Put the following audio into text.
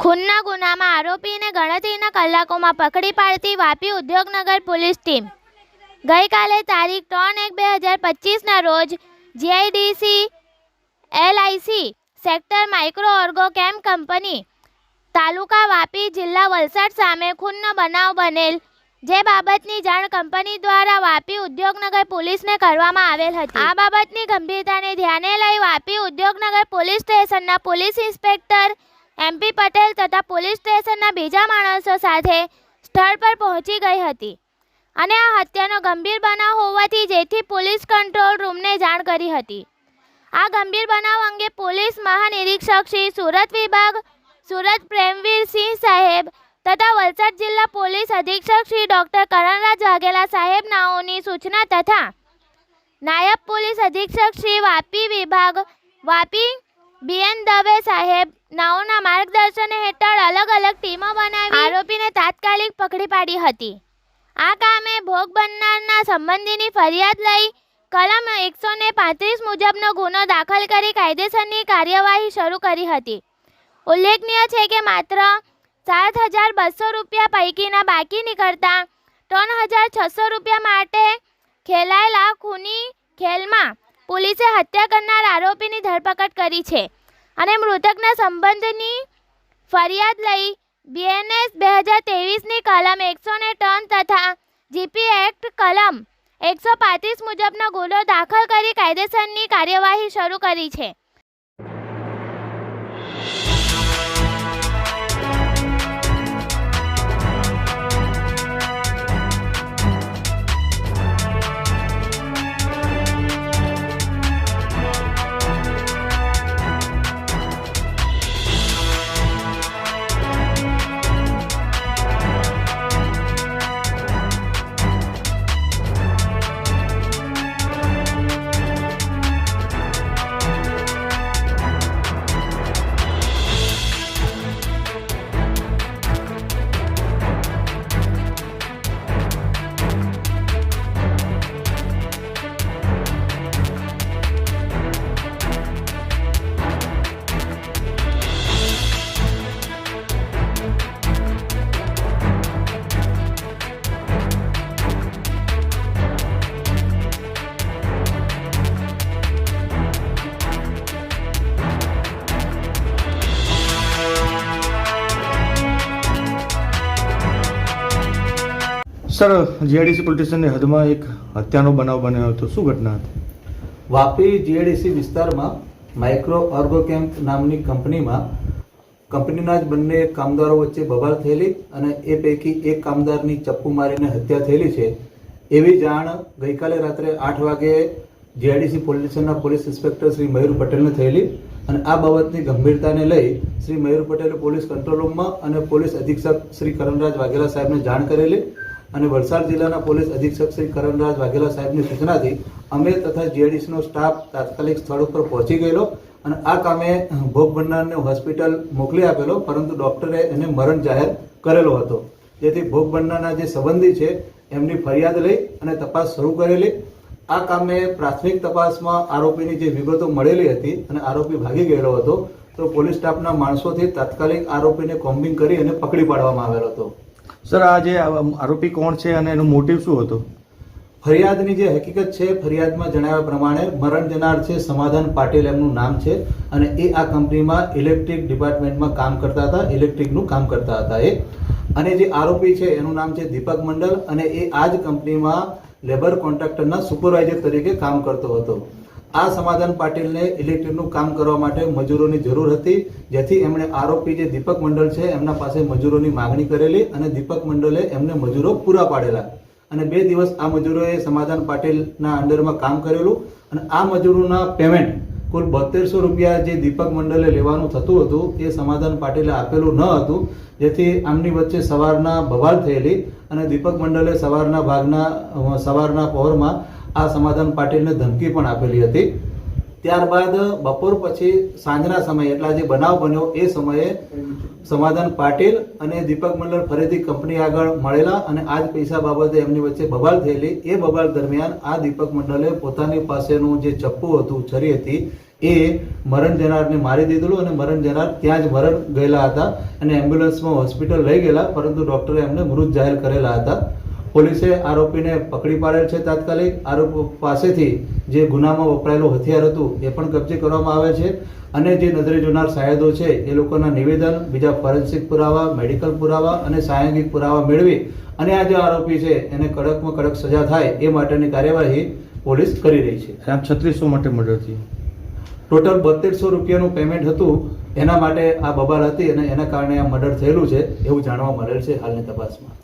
ખૂનના ગુનામાં આરોપીને ગણતરીના કલાકોમાં પકડી પાડતી વાપી ઉદ્યોગનગર પોલીસ ટીમ. ગઈકાલે તારીખ ત્રણ એક બે હજાર પચીસના રોજ GIDC LIC sector micro orgo chem company, taluka Vapi જિલ્લા વલસાડ સામે ખૂનનો બનાવ બનેલ, જે બાબતની જાણ કંપની દ્વારા વાપી ઉદ્યોગનગર પોલીસને કરવામાં આવેલ હતી. આ બાબતની ગંભીરતાને ધ્યાને લઈ વાપી ઉદ્યોગનગર પોલીસ સ્ટેશનના પોલીસ ઇન્સ્પેક્ટર એમપી પટેલ તથા પોલીસ સ્ટેશનના બીજા માણસો સાથે સ્થળ પર પહોંચી ગઈ હતી અને આ હત્યાનો ગંભીર બનાવ હોવાથી જેથી પોલીસ કંટ્રોલ રૂમને જાણ કરી હતી. આ ગંભીર બનાવ અંગે પોલીસ મહાનિરીક્ષક શ્રી સુરત વિભાગ સુરત પ્રેમવીર સિંહ સાહેબ તથા વલસાડ જિલ્લા પોલીસ અધિક્ષક શ્રી ડોક્ટર કરણરાજ વાઘેલા સાહેબ નાઓની સૂચના તથા નાયબ પોલીસ અધિક્ષક શ્રી વાપી વિભાગ વાપી બીએન દવે સાહેબ નાઓના માર્ગદર્શન હેઠળ અલગ અલગ ટીમો બનાવી આરોપીને તાત્કાલિક પકડી પાડી હતી. આ કામે ભોગ બનનારના સંબંધીની ફરિયાદ લઈ કલમ એકસો ને પાંત્રીસ મુજબનો ગુનો દાખલ કરી કાયદેસરની કાર્યવાહી શરૂ કરી હતી. ઉલ્લેખનીય છે કે માત્ર સાત હજાર બસો રૂપિયા પૈકીના બાકી નીકળતા ત્રણ હજાર છસો રૂપિયા માટે ખેલાયેલા ખૂની ખેલમાં પોલીસે હત્યા કરનાર આરોપીની ધરપકડ કરી છે. અને મૃતકના સંબંધની ફરિયાદ લઈ બીએનએસ બે હજાર તેવીસની કલમ એકસો ને ત્રણ તથા જીપી એક્ટ કલમ એકસો પાંત્રીસ મુજબનો ગુનો દાખલ કરી કાયદેસરની કાર્યવાહી શરૂ કરી છે. સર જીઆઈડીસી પોલીસ હદમાં એક હત્યાનો બનાવ બન્યો હતો. શું ઘટના હતી? વાપી જીએડીસી વિસ્તારમાં માઇક્રો ઓર્ગોકેમ્પ નામની કંપનીમાં કંપનીના જ બંને કામદારો વચ્ચે બબાલ થયેલી અને એ પૈકી એક કામદારની ચપ્પુ મારીને હત્યા થયેલી છે. એવી જાણ ગઈકાલે રાત્રે આઠ વાગે GIDC police police inspector Shri Mayur પટેલને થયેલી અને આ બાબતની ગંભીરતાને લઈ શ્રી મયુર પટેલે પોલીસ કંટ્રોલ રૂમમાં અને પોલીસ અધિક્ષક શ્રી કરણરાજ વાઘેલા સાહેબને જાણ કરેલી. અને વલસાડ જિલ્લાના પોલીસ અધિક્ષક શ્રી કરણરાજ વાઘેલા સાહેબની સૂચનાથી અમે તથા જીઆઈડીસીનો સ્ટાફ તાત્કાલિક સ્થળ ઉપર પહોંચી ગયેલો અને આ કામે ભોગ બનનારને હોસ્પિટલ મોકલી આપેલો, પરંતુ ડૉક્ટરે એને મરણ જાહેર કરેલો હતો. જેથી ભોગ બનનારના જે સંબંધી છે, એમની ફરિયાદ લઈ અને તપાસ શરૂ કરેલી. આ કામે પ્રાથમિક તપાસમાં આરોપીની જે વિગતો મળેલી હતી અને આરોપી ભાગી ગયેલો હતો, તો પોલીસ સ્ટાફના માણસોથી તાત્કાલિક આરોપીને કોમ્બિંગ કરી અને પકડી પાડવામાં આવેલો હતો. સર, આ જે આરોપી કોણ છે અને એનું મોટિવ શું હતો? ફરિયાદની જે હકીકત છે, ફરિયાદમાં જણાવ્યા પ્રમાણે મરણ જનાર છે, સમાધાન પાટીલ એમનું નામ છે અને એ આ કંપનીમાં ઇલેક્ટ્રિક ડિપાર્ટમેન્ટમાં કામ કરતા હતા, ઇલેક્ટ્રિકનું કામ કરતા હતા એ. અને જે આરોપી છે, એનું નામ છે દીપક મંડલ અને એ આ જ કંપનીમાં લેબર કોન્ટ્રાક્ટરના સુપરવાઇઝર તરીકે કામ કરતો હતો. આ સમાધાન પાટીલને ઇલેક્ટ્રિકનું કામ કરવા માટે મજૂરોની જરૂર હતી, જેથી એમણે આરોપી જે દીપક મંડળ છે, એમના પાસે મજૂરોની માગણી કરેલી અને દીપક મંડળે એમને મજૂરો પૂરા પાડેલા. અને બે દિવસ આ મજૂરોએ સમાધાન પાટીલના અંડરમાં કામ કરેલું અને આ મજૂરોના પેમેન્ટ કુલ બોતેરસો રૂપિયા જે દીપક મંડલે લેવાનું થતું હતું, એ સમાધાન પાટીલે આપેલું ન હતું, જેથી આમની વચ્ચે સવારના બવાલ થયેલી અને દીપક મંડળે સવારના ભાગના સવારના પહોરમાં આ સમાધાન પાટીલને ધમકી પણ આપેલી હતી. ત્યારબાદ બપોર પછી સાંજના સમયે, એટલે જે બનાવ બન્યો એ સમયે સમાધાન પાટીલ અને દીપક મંડળ ફરીથી કંપની આગળ મળેલા અને આ જ પૈસા બાબતે એમની વચ્ચે બબાલ થયેલી. એ બબાલ દરમિયાન આ દીપક મંડળે પોતાની પાસેનું જે ચપ્પુ હતું, છરી હતી, એ મરણ જનારને મારી દીધેલું અને મરણ જનાર ત્યાં જ મરણ ગયેલા હતા અને એમ્બ્યુલન્સમાં હોસ્પિટલ લઈ ગયેલા, પરંતુ ડૉક્ટરે એમને મૃત જાહેર કરેલા હતા. પોલીસે આરોપીને પકડી પાડેલ છે તાત્કાલિક. આરોપ પાસેથી જે ગુનામાં વપરાયેલું હથિયાર હતું એ પણ કબજે કરવામાં આવે છે અને જે નજરે જોનાર સાયદો છે એ લોકોના નિવેદન બીજા ફોરેન્સિક પુરાવા મેડિકલ પુરાવા અને સાયંગિક પુરાવા મેળવી અને આ જે આરોપી છે એને કડકમાં કડક સજા થાય એ માટેની કાર્યવાહી પોલીસ કરી રહી છે. સાહેબ છત્રીસો માટે મર્ડર થયું. ટોટલ બત્રીસો રૂપિયાનું પેમેન્ટ હતું. એના માટે આ બબાલ હતી અને એના કારણે આ મર્ડર થયેલું છે એવું જાણવા મળેલ છે હાલની તપાસમાં.